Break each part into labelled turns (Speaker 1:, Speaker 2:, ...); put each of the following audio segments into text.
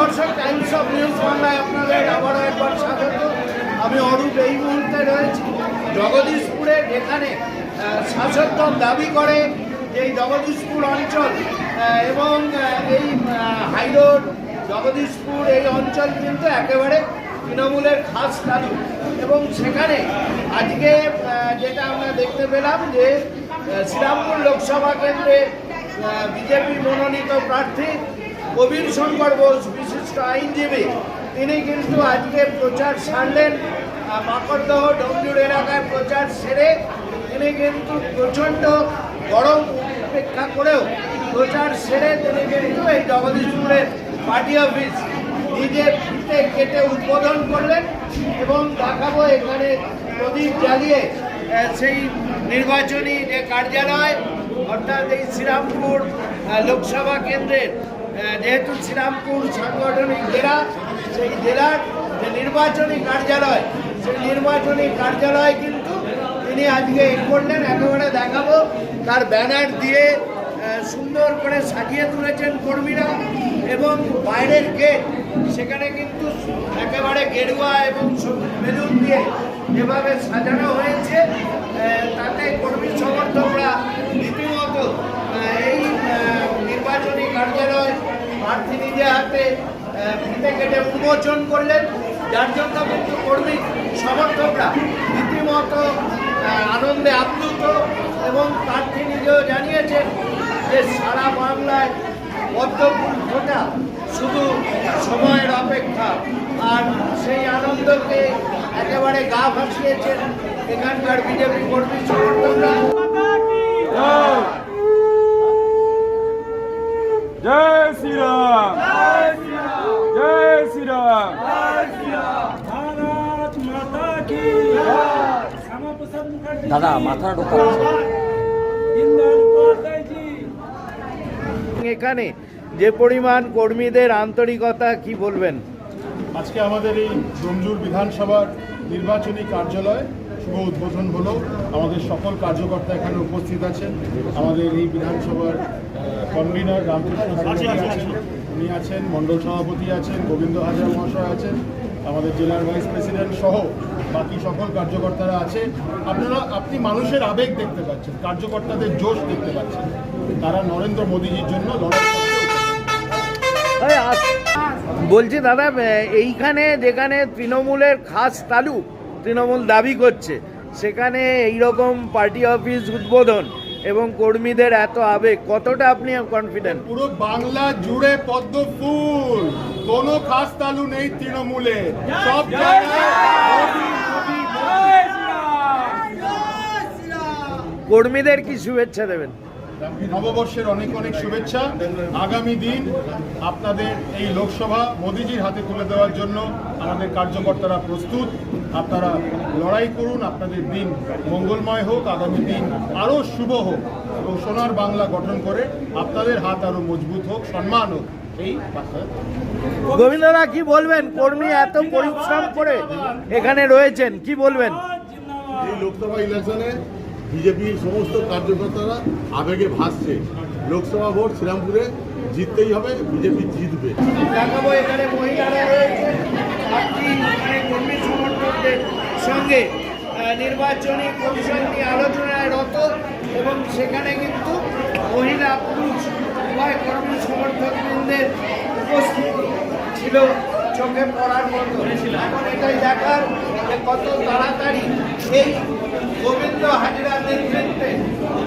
Speaker 1: দর্শক Times of news বাংলায় আপনাদের আবারও একবার স্বাগত। আমি অরূপ এই মুহূর্তে রয়েছি। জগদীশপুরে যেখানে শাসক দল দাবি করে যে এই জগদীশপুর অঞ্চল এবং এই হাইরোড জগদীশপুর এই অঞ্চল কিন্তু একেবারে তৃণমূলের খাস তালু এবং সেখানে আজকে যেটা আমরা দেখতে পেলাম যে শ্রীরামপুর লোকসভা কেন্দ্রে বিজেপি মনোনীত প্রার্থী কবির শঙ্কর বোস, বিশিষ্ট আইনজীবী। তিনি কিন্তু আজকে প্রচার সারলেন মাকড়দহ ডমজুর এলাকায় প্রচার সেরে তিনি কিন্তু প্রচণ্ড গরম উপেক্ষা করেও প্রচার সেরে তিনি কিন্তু এই জগদীশপুরের পার্টি অফিস নিজে ফিতে কেটে উদ্বোধন করলেন এবং দেখাবো এখানে প্রদীপ জ্বালিয়ে সেই নির্বাচনী যে কার্যালয়, অর্থাৎ এই শ্রীরামপুর লোকসভা কেন্দ্রের যেহেতু শ্রীরামপুর সাংগঠনিক জেলা, সেই জেলার যে নির্বাচনী কার্যালয়, সেই নির্বাচনী কার্যালয় কিন্তু তিনি আজকে এ করলেন। একেবারে দেখাবো, তার ব্যানার দিয়ে সুন্দর করে সাজিয়ে তুলেছেন কর্মীরা এবং বাইরের গেট, সেখানে কিন্তু একেবারে গেরুয়া এবং বেলুন দিয়ে যেভাবে সাজানো হয়েছে তাতে কর্মী সমর্থকরা রীতিমতো আহ, এই আহ, নির্বাচনী কার্যালয় প্রার্থী নিজে হাতে ফিতে কেটে উন্মোচন করলেন। যার জন্য কিন্তু কর্মী, সমর্থকরা রীতিমতো আনন্দে আপ্লুত এবং প্রার্থী নিজেও জানিয়েছেন যে সারা বাংলায় পদ্মফুল শুধু সময়ের অপেক্ষা। আর সেই আনন্দকে একেবারে গা ভাসিয়েছেন এখানকার বিজেপি কর্মী সমর্থকরা।
Speaker 2: জয় শ্রীরাম। জয় শ্রীরাম।
Speaker 3: দাদা মাথা ঢোকা।
Speaker 1: এখানে যে পরিমাণ কর্মীদের আন্তরিকতা কি বলবেন?
Speaker 4: আজকে আমাদের এই ডোমজুর বিধানসভার নির্বাচনী কার্যালয় শুভ উদ্বোধন হলো। আমাদের সকল কার্যকর্তা এখানে উপস্থিত আছেন। আমাদের এই বিধানসভার কনভিনার রামকৃষ্ণ উনি আছেন, মণ্ডল সভাপতি আছেন, গোবিন্দ হাজার মহাশয় আছেন, আমাদের জেলার ভাইস প্রেসিডেন্ট সহ বাকি সকল কার্যকর্তারা আছে। আপনারা, আপনি মানুষের আবেগ দেখতে পাচ্ছেন, কার্যকর্তাদের জোশ দেখতে পাচ্ছেন। তারা নরেন্দ্র মোদীজির জন্য
Speaker 1: বলছি দাদা এইখানে যেখানে তৃণমূলের খাস তালু তৃণমূল দাবি করছে। সেখানে এই রকম পার্টি অফিস উদ্বোধন এবং কর্মীদের এত আবেগ কতটা আপনি কনফিডেন্ট
Speaker 4: পুরো বাংলা জুড়ে পদ্ম ফুল। কোনো খাস তালু নেই তৃণমূলে। সব
Speaker 1: কর্মীদের কি শুভেচ্ছা দেবেন।
Speaker 4: নববর্ষের অনেক অনেক শুভেচ্ছা। আগামী দিন আপনাদের এই লোকসভা মোদিজির হাতে তুলে দেওয়ার জন্য আমাদের কার্যকর্তারা প্রস্তুত। আপনারা লড়াই করুন আপনাদের দিন মঙ্গলময় হোক আগামী দিন আরও শুভ হোক এবং সোনার বাংলা গঠন করে আপনাদের হাত আরও মজবুত হোক সম্মান হোক। এই বার্তা।
Speaker 1: কি বলবেন? কর্মী এত পরিশ্রম করে এখানে রয়েছেন কি বলবেন?
Speaker 5: এই লোকসভা ইলেকশনে বিজেপির সমস্ত কার্যকর্তারা আবেগে ভাসছে। লোকসভা ভোট শ্রীরামপুরে জিততেই হবে, বিজেপি জিতবে।
Speaker 1: দেখাবো এখানে মহিলারা রয়েছে এখানে কর্মী সঙ্গে নির্বাচনী কমিশন নিয়ে আলোচনায় রত এবং সেখানে কিন্তু মহিলা পুরুষ উভয় কর্মী সমর্থকবৃন্দের উপস্থিতি ছিল। চোখে পড়ার মতো এখন এটাই দেখার যে কত তাড়াতাড়ি এই গোবিন্দ হাজিরা নেতৃত্বে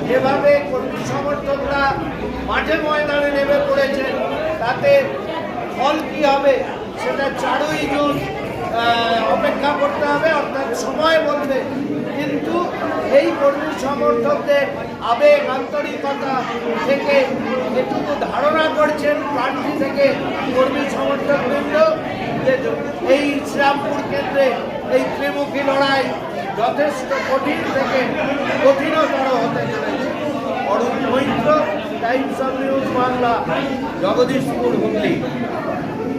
Speaker 1: যেভাবে কর্মী সমর্থকরা মাঠে ময়দানে নেমে পড়েছেন তাতে ফল কি হবে সেটা চারই জুন অপেক্ষা করতে হবে, অর্থাৎ সময় বলবে। কিন্তু এই কর্মী সমর্থকদের আবেগ আন্তরিকতা থেকে যেটুকু ধারণা করছেন প্রার্থী থেকে কর্মী সমর্থকবৃন্দ যে এই শ্রীরামপুর কেন্দ্রে এই ত্রিমুখী লড়াই যথেষ্ট কঠিন থেকে কঠিনতর হতে চলেছে। Arun Maitra, Times of News Bangla, Jagdishpur Hooghly.